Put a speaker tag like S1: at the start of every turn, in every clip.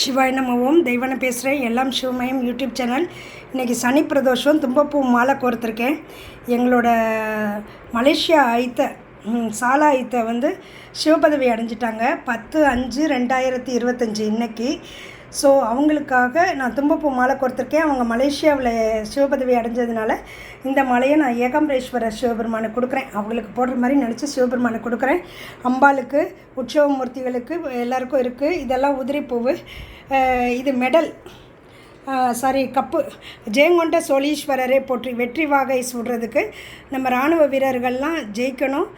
S1: சிவாய் நமவும் தெய்வனை பேசுகிறேன் எல்லாம் சிவமயம் யூடியூப் சேனல். இன்றைக்கி சனி பிரதோஷம். தும்பப்பூ மாலை கோர்த்துருக்கேன். எங்களோட மலேசியா ஐத்த சாலாயத்தை வந்து சிவபதவி அடைஞ்சிட்டாங்க. பத்து அஞ்சு ரெண்டாயிரத்தி இருபத்தஞ்சி இன்னைக்கு. ஸோ அவங்களுக்காக நான் தும்பப்பூ மாலை கொடுத்துருக்கேன். அவங்க மலேசியாவில் சிவபதவி அடைஞ்சதுனால இந்த மாலையை நான் ஏகாம்பரேஸ்வரர் சிவபெருமானுக்கு கொடுக்குறேன். அவங்களுக்கு போடுற மாதிரி நினச்சி சிவபெருமானுக்கு கொடுக்குறேன். அம்பாளுக்கு உற்சவ மூர்த்திகளுக்கு எல்லாருக்கும் இருக்குது இதெல்லாம் உதிரிப்பூவு. இது மெடல். Sorry cup. ஜெயங்கொண்ட சோழீஸ்வரரை போற்றி வெற்றி வாகை சுடுறதுக்கு நம்ம இராணுவ வீரர்கள்லாம் ஜெயிக்கணும்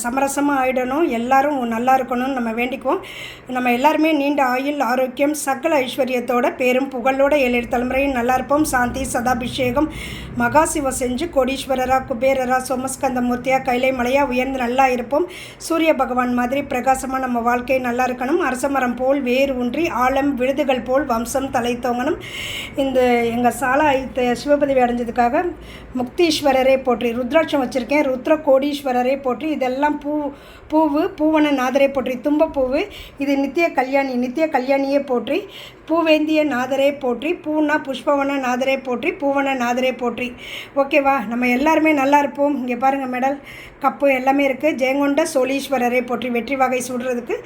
S1: சமரசமாக ஆயிடணும் எல்லாரும் நல்லா இருக்கணும்னு நம்ம வேண்டிக்குவோம். நம்ம எல்லாருமே நீண்ட ஆயுள் ஆரோக்கியம் சகல ஐஸ்வர்யத்தோட பேரும் புகழோட ஏழு தலைமுறையும் நல்லா இருப்போம். சாந்தி சதாபிஷேகம் மகாசிவ செஞ்சு கோடீஸ்வரரா குபேரரா சோமஸ்கந்த மூர்த்தியா கைலை மலையா உயர்ந்து நல்லா இருப்போம். சூரிய பகவான் மாதிரி பிரகாசமாக நம்ம வாழ்க்கை நல்லா இருக்கணும். அரசமரம் போல் வேர் ஊன்றி ஆழம் விழுதுகள் போல் வம்சம் தலைத்தோம். தோங்கணும் இந்த எங்கள் சாலா ஐத்த சிவபதவி அடைஞ்சதுக்காக முக்தீஸ்வரரே போற்றி ருத்ராட்சம் வச்சுருக்கேன் ருத்ர கோடீஸ்வரரே போற்றி இதெல்லாம் பூ பூவு பூவன நாதரே போற்றி தும்பப்பூவு இது நித்திய கல்யாணி நித்திய கல்யாணியே போற்றி பூவேந்திய நாதரே போற்றி பூனா புஷ்பவன நாதரே போற்றி பூவன நாதரே போற்றி ஓகேவா நம்ம எல்லாருமே நல்லா இருப்போம். இங்கே பாருங்கள் மெடல் கப்பு எல்லாமே இருக்குது ஜெயங்கொண்ட சோழீஸ்வரரை போற்றி வெற்றி வகை சுடுறதுக்கு.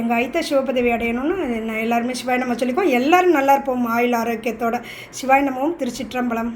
S1: எங்கள் ஐத்த சிவபதவி அடையணும்னு நான் எல்லாருமே சிவாய் நம்ம சொல்லிக்கோம் எல்லோரும் நல்லா இருப்போம். ஆயுள் ஆரோக்கியத்தோட. சிவாய் நமவும் திருச்சிற்றம்பலம்.